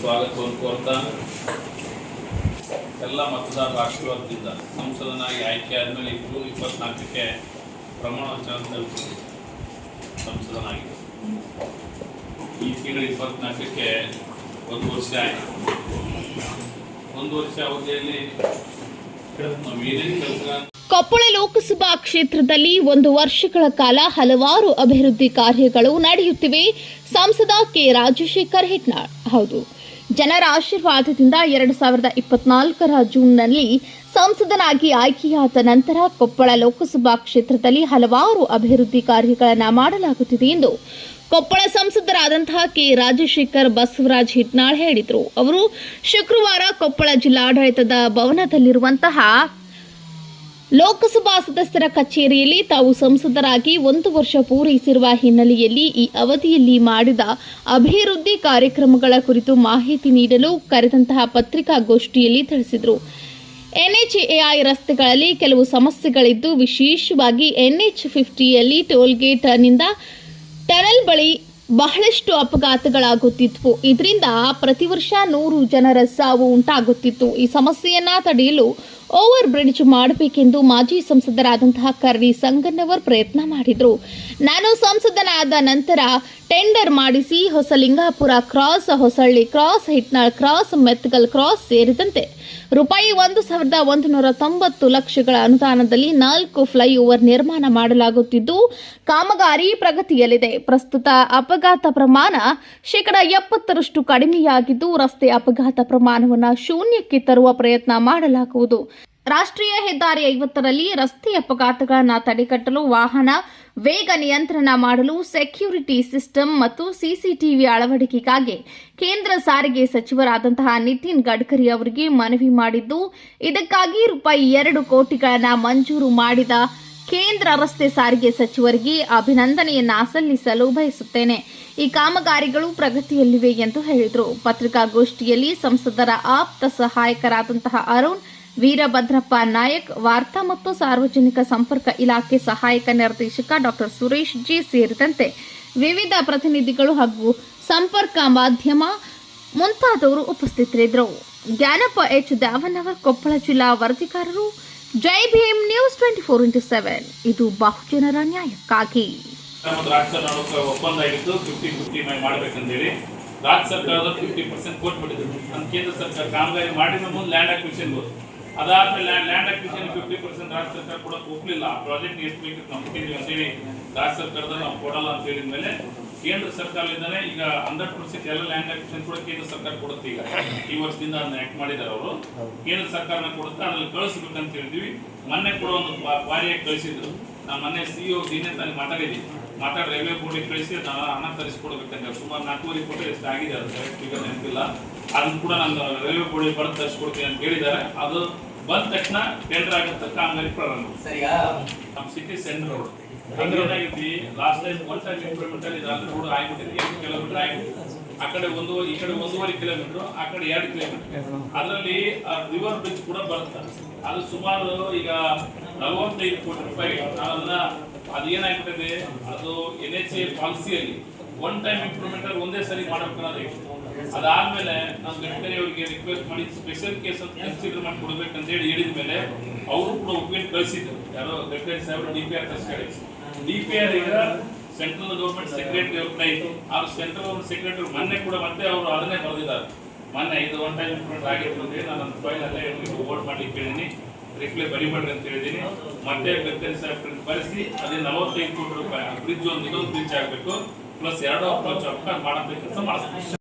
ಸ್ವಾಗತವನ್ನು ಕೋರ್ತಾ. ಎಲ್ಲ ಮತದಾರರ ಆಶೀರ್ವಾದದಿಂದ ಸಂಸದನಾಗಿ ಆಯ್ಕೆ ಆದಮೇಲೆ ಇಬ್ಬರು ಇಪ್ಪತ್ನಾಲ್ಕಕ್ಕೆ ಪ್ರಮಾಣ ವಚನ ಸಂಸದನಾಗಿ. ಈ ತಿಂಗಳು ಇಪ್ಪತ್ನಾಲ್ಕಕ್ಕೆ ಒಂದು ವರ್ಷ ಆಯಿತು. ಒಂದು ವರ್ಷ ಅವಧಿಯಲ್ಲಿ ನಾವು ಏನೇನು ಕೆಲಸ ಕೊಪ್ಪಳ ಲೋಕಸಭಾ ಕ್ಷೇತ್ರದಲ್ಲಿ ಒಂದು ವರ್ಷಗಳ ಕಾಲ ಹಲವಾರು ಅಭಿವೃದ್ಧಿ ಕಾರ್ಯಗಳು ನಡೆಯುತ್ತಿವೆ. ಸಂಸದ ಕೆ ರಾಜಶೇಖರ್ ಹೆಟ್ನಾಳ್ ಹೌದು. ಜನರ ಆಶೀರ್ವಾದದಿಂದ ಎರಡು ಸಾವಿರದ ಇಪ್ಪತ್ನಾಲ್ಕರ ಜೂನ್ನಲ್ಲಿ ಸಂಸದನಾಗಿ ಆಯ್ಕೆಯಾದ ನಂತರ ಕೊಪ್ಪಳ ಲೋಕಸಭಾ ಕ್ಷೇತ್ರದಲ್ಲಿ ಹಲವಾರು ಅಭಿವೃದ್ಧಿ ಕಾರ್ಯಗಳನ್ನು ಮಾಡಲಾಗುತ್ತಿದೆ ಎಂದು ಕೊಪ್ಪಳ ಸಂಸದರಾದಂತಹ ಕೆ ರಾಜಶೇಖರ್ ಬಸವರಾಜ್ ಹಿಟ್ನಾಳ್ ಹೇಳಿದರು. ಅವರು ಶುಕ್ರವಾರ ಕೊಪ್ಪಳ ಜಿಲ್ಲಾಡಳಿತದ ಭವನದಲ್ಲಿರುವಂತಹ ಲೋಕಸಭಾ ಸದಸ್ಯರ ಕಚೇರಿಯಲ್ಲಿ ತಾವು ಸಂಸದರಾಗಿ ಒಂದು ವರ್ಷ ಪೂರೈಸಿರುವ ಹಿನ್ನೆಲೆಯಲ್ಲಿ ಈ ಅವಧಿಯಲ್ಲಿ ಮಾಡಿದ ಅಭಿವೃದ್ಧಿ ಕಾರ್ಯಕ್ರಮಗಳ ಕುರಿತು ಮಾಹಿತಿ ನೀಡಲು ಕರೆದಂತಹ ಪತ್ರಿಕಾಗೋಷ್ಠಿಯಲ್ಲಿ ತಿಳಿಸಿದರು. ಎನ್ಎಚ್ಎಐ ರಸ್ತೆಗಳಲ್ಲಿ ಕೆಲವು ಸಮಸ್ಯೆಗಳಿದ್ದು, ವಿಶೇಷವಾಗಿ ಎನ್ಎಚ್ ಫಿಫ್ಟಿಯಲ್ಲಿ ಟೋಲ್ಗೇಟ್ನಿಂದ ಟನಲ್ ಬಳಿ ಬಹಳಷ್ಟು ಅಪಘಾತಗಳಾಗುತ್ತಿತ್ತು ಇದರಿಂದ ಪ್ರತಿ ವರ್ಷ ನೂರು ಜನರ ಸಾವು ಉಂಟಾಗುತ್ತಿತ್ತು. ಈ ಸಮಸ್ಯೆಯನ್ನ ತಡೆಯಲು ಓವರ್ ಬ್ರಿಡ್ಜ್ ಮಾಡಬೇಕೆಂದು ಮಾಜಿ ಸಂಸದರಾದಂತಹ ಕರ್ವಿ ಸಂಗನ್ನವರ್ ಪ್ರಯತ್ನ ಮಾಡಿದ್ರು. ನಾನು ಸಂಸದನಾದ ನಂತರ ಟೆಂಡರ್ ಮಾಡಿಸಿ Hosalingapura cross Hosalli cross Hitnal cross Methgal cross ಸೇರಿದಂತೆ ರೂಪಾಯಿ ಒಂದು ಸಾವಿರದ ಒಂದು ನೂರ ತೊಂಬತ್ತು ಲಕ್ಷಗಳ ಅನುದಾನದಲ್ಲಿ ನಾಲ್ಕು ಫ್ಲೈಓವರ್ ನಿರ್ಮಾಣ ಮಾಡಲಾಗುತ್ತಿದ್ದು, ಕಾಮಗಾರಿ ಪ್ರಗತಿಯಲ್ಲಿದೆ. ಪ್ರಸ್ತುತ ಅಪಘಾತ ಪ್ರಮಾಣ ಶೇಕಡ ಎಪ್ಪತ್ತರಷ್ಟು ಕಡಿಮೆಯಾಗಿದ್ದು, ರಸ್ತೆ ಅಪಘಾತ ಪ್ರಮಾಣವನ್ನು ಶೂನ್ಯಕ್ಕೆ ತರುವ ಪ್ರಯತ್ನ ಮಾಡಲಾಗುವುದು. ರಾಷ್ಟ್ರೀಯ ಹೆದ್ದಾರಿ ಐವತ್ತರಲ್ಲಿ ರಸ್ತೆ ಅಪಘಾತಗಳನ್ನು ತಡೆಗಟ್ಟಲು ವಾಹನ ವೇಗ ನಿಯಂತ್ರಣ ಮಾಡಲು ಸೆಕ್ಯೂರಿಟಿ ಸಿಸ್ಟಮ್ ಮತ್ತು ಸಿಸಿಟಿವಿ ಅಳವಡಿಕೆಗಾಗಿ ಕೇಂದ್ರ ಸಾರಿಗೆ ಸಚಿವರಾದಂತಹ ನಿತಿನ್ ಗಡ್ಕರಿ ಅವರಿಗೆ ಮನವಿ ಮಾಡಿದ್ದು, ಇದಕ್ಕಾಗಿ ರೂಪಾಯಿ ಎರಡು ಕೋಟಿಗಳನ್ನು ಮಂಜೂರು ಮಾಡಿದ ಕೇಂದ್ರ ರಸ್ತೆ ಸಾರಿಗೆ ಸಚಿವರಿಗೆ ಅಭಿನಂದನೆಯನ್ನ ಸಲ್ಲಿಸಲು ಬಯಸುತ್ತೇನೆ. ಈ ಕಾಮಗಾರಿಗಳು ಪ್ರಗತಿಯಲ್ಲಿವೆ ಎಂದು ಹೇಳಿದರು. ಪತ್ರಿಕಾಗೋಷ್ಠಿಯಲ್ಲಿ ಸಂಸದರ ಆಪ್ತ ಸಹಾಯಕರಾದಂತಹ ಅರುಣ್ ವೀರಭದ್ರಪ್ಪ ನಾಯಕ್, ವಾರ್ತಾ ಮತ್ತು ಸಾರ್ವಜನಿಕ ಸಂಪರ್ಕ ಇಲಾಖೆ ಸಹಾಯಕ ನಿರ್ದೇಶಕ ಡಾಕ್ಟರ್ ಸುರೇಶ್ ಜಿ ಸೇರಿದಂತೆ ವಿವಿಧ ಪ್ರತಿನಿಧಿಗಳು ಹಾಗೂ ಸಂಪರ್ಕ ಮಾಧ್ಯಮ ಮುಂತಾದವರು ಉಪಸ್ಥಿತರಿದ್ದರು. ಜ್ಞಾನಪ್ಪ ಎಚ್. ದಾವನವರ್ ಕೊಪ್ಪಳ ಜಿಲ್ಲಾ ವರದಿಗಾರರು, Jai Bhim news twenty four into seven. ಇದು ಬಹುಜನರ ನ್ಯಾಯಕ್ಕಾಗಿ. ಒಪ್ಪಂದ ಆಗಿತ್ತು ರಾಜ್ಯ ಸರ್ಕಾರದ ಫಿಫ್ಟಿ ಪರ್ಸೆಂಟ್ ಕೊಟ್ಬಿಟ್ಟಿದ್ರು ನಮ್ಮ ಕೇಂದ್ರ ಸರ್ಕಾರ ಕಾಮಗಾರಿ ಮಾಡಿದ ಮುಂದೆ ಲ್ಯಾಂಡ್ ಅಕ್ವಿಷನ್ ಅದಾದ್ಮೇಲೆ ಲ್ಯಾಂಡ್ ಅಕ್ವಿಷನ್ ಫಿಫ್ಟಿ ಪರ್ಸೆಂಟ್ ರಾಜ್ಯ ಸರ್ಕಾರ ಕೂಡ ಒಪ್ಪಲಿಲ್ಲ ಆ ಪ್ರಾಜೆಕ್ಟ್ ಎಷ್ಟು ಬೇಕಿತ್ತು ಕೊಟ್ಟಿದ್ದೀವಿ ಅಂತೇಳಿ ರಾಜ್ಯ ಸರ್ಕಾರದ ನಾವು ಕೊಡಲ್ಲ ಅಂತ ಹೇಳಿದ ಮೇಲೆ ಕೇಂದ್ರ ಸರ್ಕಾರದಿಂದನೇ ಈಗ ಹಂಡ್ರೆಡ್ ಪರ್ಸೆಂಟ್ ಎಲ್ಲ ಲ್ಯಾಂಡ್ ಅಕ್ವಿಷನ್ ಕೂಡ ಕೇಂದ್ರ ಸರ್ಕಾರ ಕೊಡುತ್ತೆ ಈಗ. ಈ ವರ್ಷದಿಂದ ಅದನ್ನ ಆಕ್ಟ್ ಮಾಡಿದ್ದಾರೆ ಅವರು. ಕೇಂದ್ರ ಸರ್ಕಾರನ ಕೊಡುತ್ತೆ, ಅದ್ರಲ್ಲಿ ಕಳಿಸ್ಬೇಕಂತ ಹೇಳಿದ್ವಿ ಮೊನ್ನೆ ಕೂಡ ಒಂದು ಬಾರಿಯಾಗಿ ಕಳಿಸಿದ್ರು. ನಾನು ಮೊನ್ನೆ ಸಿಇಒ ದಿನೇ ತಾನೇ ಮಾತಾಡಿದ್ದೀನಿ ಮಾತಾಡಿ ರೈಲ್ವೆ ಬೋರ್ಡಿಗೆ ಕಳಿಸಿ ನಾನು ಹಣ ತರಿಸ್ಕೊಡ್ಬೇಕಂತ ಸುಮಾರು ನಾಲ್ಕೂವರೆ ಕೋಟಿ ಎಷ್ಟು ಆಗಿದೆ ಅದು. ಫಿಗರ್ ನೆನಪಿಲ್ಲ. ಅದನ್ನು ಕೂಡ ನಾನು ರೈಲ್ವೆ ಬೋರ್ಡಿಗೆ ಬರೆದು ತರಿಸ್ಕೊಡ್ತೀನಿ ಅಂತ ಹೇಳಿದ್ದಾರೆ. ಅದು ಬಂದ ತಕ್ಷಣ ಟೆಂಡರ್ ಆಗುತ್ತೆ ಕಾಮಗಾರಿ ಪ್ರಾರಂಭ ಸರಿಯಾ ನಮ್ಮ ಸಿಟಿ ಸೆಂಟರ್ ರೋಡ್. ಏನಾಗೈತಿ last time one time improvement ಅಲ್ಲಿ ಇದು ರೋಡ್ ಆಗಿಬಿಟ್ಟಿದೆ ಎಂಟು ಕಿಲೋಮೀಟರ್ ಆಗಿಬಿಟ್ಟಿದೆ ಆ ಕಡೆ ಒಂದು ಈ ಕಡೆ ಒಂದೂವರೆ ಕಿಲೋಮೀಟರ್ ಆ ಕಡೆ ಎರಡು ಕಿಲೋಮೀಟರ್ ಅದರಲ್ಲಿ ರಿವರ್ ಬ್ರಿಜ್ ಕೂಡ ಬರುತ್ತೆ. ಅದು ಸುಮಾರು ಈಗ ನಲವತ್ತೈದು ಕೋಟಿ ರೂಪಾಯಿ. ಅದನ್ನ ಅದು ಏನಾಗ್ಬಿಟ್ಟಿದೆ ಅದು ಎನ್ ಎಚ್ ಎ ಪಾಲಿಸಿಯಲ್ಲಿ ಒನ್ ಟೈಮ್ ಇಂಪ್ರೂವ್ಮೆಂಟ್ ಅಲ್ಲಿ ಒಂದೇ ಸರಿ ಮಾಡ್ಬೇಕು ಅದಾದ್ಮೇಲೆ ನಾನು ಗಡ್ಕರಿ ಅವರಿಗೆ ರಿಕ್ವೆಸ್ಟ್ ಮಾಡಿ ಸ್ಪೆಷಲ್ ಕೇಸ್ ಅಂತ ಕನ್ಸಿಡರ್ ಮಾಡಿ ಕೊಡ್ಬೇಕಂತ ಹೇಳಿ ಹೇಳಿದ ಮೇಲೆ ಅವರು ಕೂಡ ಒಪ್ಪಿಗೆ ಕಳಿಸಿದ್ರು. ಯಾರೋ ಗಡ್ಕರಿ ಸಾಹೇಬರು ಡಿ ಪಿ ಆರ್ ಕಳಿಸ್ಕೊಳ್ಳಿ ಡಿ ಪಿ ಆರ್ ಈಗ ಸೆಂಟ್ರಲ್ ಗೌರ್ಮೆಂಟ್ ಸೆಕ್ರೆಟರಿ ಅವ್ರ ಇತ್ತು ಆ ಸೆಂಟ್ರಲ್ ಗೌರ್ಮೆಂಟ್ ಸೆಕ್ರೆಟರಿ ಮೊನ್ನೆ ಕೂಡ ಮತ್ತೆ ಅವರು ಅದನ್ನೇ ಬರೆದಿದ್ದಾರೆ. ಮೊನ್ನೆ ಇದು ಒನ್ ಟೈಮ್ ಇಂಪ್ರೂವ್ಮೆಂಟ್ ಆಗಿತ್ತು ಅಂದ್ರೆ ನಾನು ನನ್ನ ಫೈಲ್ ಅಲ್ಲೇ ಓಟ್ ಮಾಡ್ಲಿಕ್ಕೆ ಹೇಳಿದ್ದೀನಿ ರಿಪ್ಲೈ ಬರಿಬೇಡ್ರಿ ಅಂತ ಹೇಳಿದ್ದೀನಿ ಮತ್ತೆ ಗಡ್ಕರಿ ಸಾಹೇಬ್ ಬರೆಸಿ ಅದೇ ನಲವತ್ತೈದು ಕೋಟಿ ರೂಪಾಯಿ ಬ್ರಿಡ್ಜ್ ಒಂದು ಇನ್ನೊಂದು ಬ್ರಿಡ್ಜ್ ಆಗಬೇಕು. ಪ್ಲಸ್ ಎರಡು ಅಪ್ರೋಚ್ ಮಾಡಬೇಕು ಕೆಲಸ ಮಾಡಿಸ್ತೀನಿ